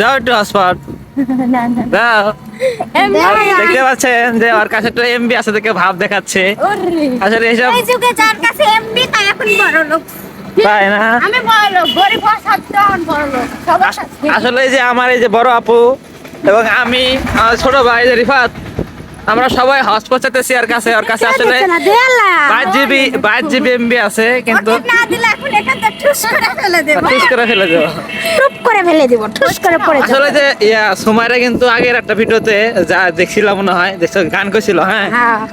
দাও একটু দেখতে পাচ্ছেন যে ওর কাছে একটা এমবি আছে দেখে ভাব দেখাচ্ছে। আসলে এইসব যার কাছে এমবি তাই এখন বড় লোক। তাই না? আমি বড় লোক গরিব হওয়ার সত্ত্বেও এখন বড় লোক। আসলে এই যে আমার এই যে বড় আপু এবং আমি আমার ছোট ভাই যে রিফাত আমরা সবাই হসপট চাইতেছি ওর কাছে। ওর কাছে আসলে বাইশ জিবি বাইশ জিবি এমবি আছে কিন্তু না দিলে এখন এখানটা ঠুস করে ফেলে দেবো। ঠুস করে ফেলে দেবো। টুপ করে ফেলে দিব ঠুস করে পড়ে যাবে। আসলে যে ইয়া সুমাইরা কিন্তু আগের একটা ভিডিওতে যা দেখছিলাম মনে হয় দেখছ গান করছিল হ্যাঁ।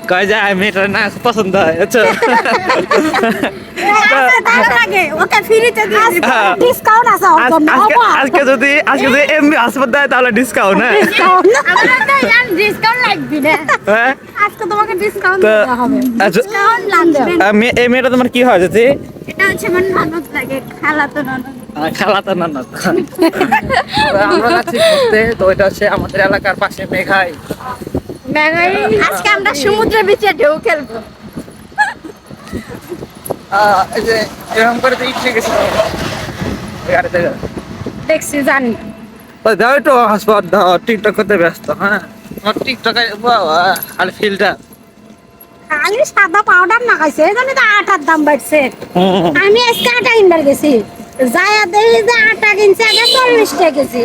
কয় যায় মেয়েটার না পছন্দ হয় বুঝছ? আজকে যদি আজকে যদি এমবি হসপট দেয় তাহলে ডিসকাউন্ট হ্যাঁ? আমরা ডিসকাউন্ট লাগবে না। আজকে তোমাকে ডিসকাউন্ট দেওয়া হবে। ডিসকাউন্ট লাগবে। আহ, মেয়ে- এই মেয়েটা তোমার কি হয় যদি এটা হচ্ছে ননদ লাগে খালা ননদ। খেলা তো না না তো। তো আমরা যাচ্ছি ঘুরতে তো এটা হচ্ছে আমাদের এলাকার পাশে মেঘাই। আজকে আমরা সমুদ্রের বিচে ঢেউ খেলব। আহ, এই যে এরকম করে তো ইচ্ছে গাড়িতে দেখছি জানি। তো দাও একটু হসপট দাও টিকটক করতে ব্যস্ত হ্যাঁ? আমার টিকটকে বাবা খালি ফিল্টার খালি সাদা পাউডার না খাইছে, এই তো আটার দাম বাড়ছে। আমি আজকে আটা কিনবার গেছি। যায়া দেখি যে আটা কিনছে, আগে চল্লিশ টাকা কেজি।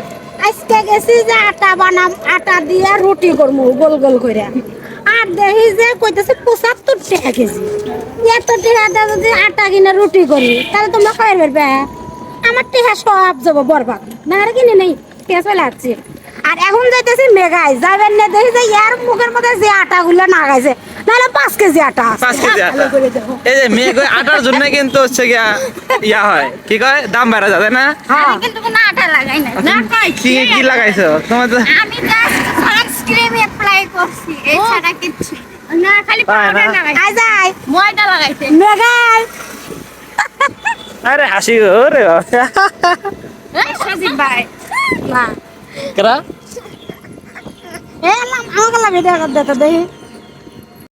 আজকে গেছি যে আটা বানাম, আটা দিয়ে রুটি করব গোল গোল করে আর দেখি যে কইতেছে পঁচাত্তর টাকা কেজি। এত টাকা যদি আটা কিনে রুটি করি, তাহলে তোমরা খাই পারবে আমার টেহা সব যাব বরবাদ। না আর কিনে নেই, টেহা আসছে। আর এখন যাইতেছি মেঘায়। যাবেন না দেখি যে ইয়ার মুখের মধ্যে যে আটা গুলো না গাইছে নাহলে পাঁচ কেজি আটা পাঁচ কেজি আটা। এই যে কই আটার জন্য কিন্তু হচ্ছে গিয়া ইয়া হয়। কি কয়? দাম বেড়া যাবে না? আমি কিন্তু কোনো আটা লাগাই না না কি কি লাগাইছো? তোমার আমি জাস্ট সানস্ক্রিন অ্যাপ্লাই করছি এছাড়া কিচ্ছু না। খালি পাউডার লাগাই। আই যাই। ময়দা লাগাইছে। মেঘাল আরে হাসি গো রে বাবা। সজিব ভাই। না কেরা? এ লাম আমাকে লাগে করতে দেখি।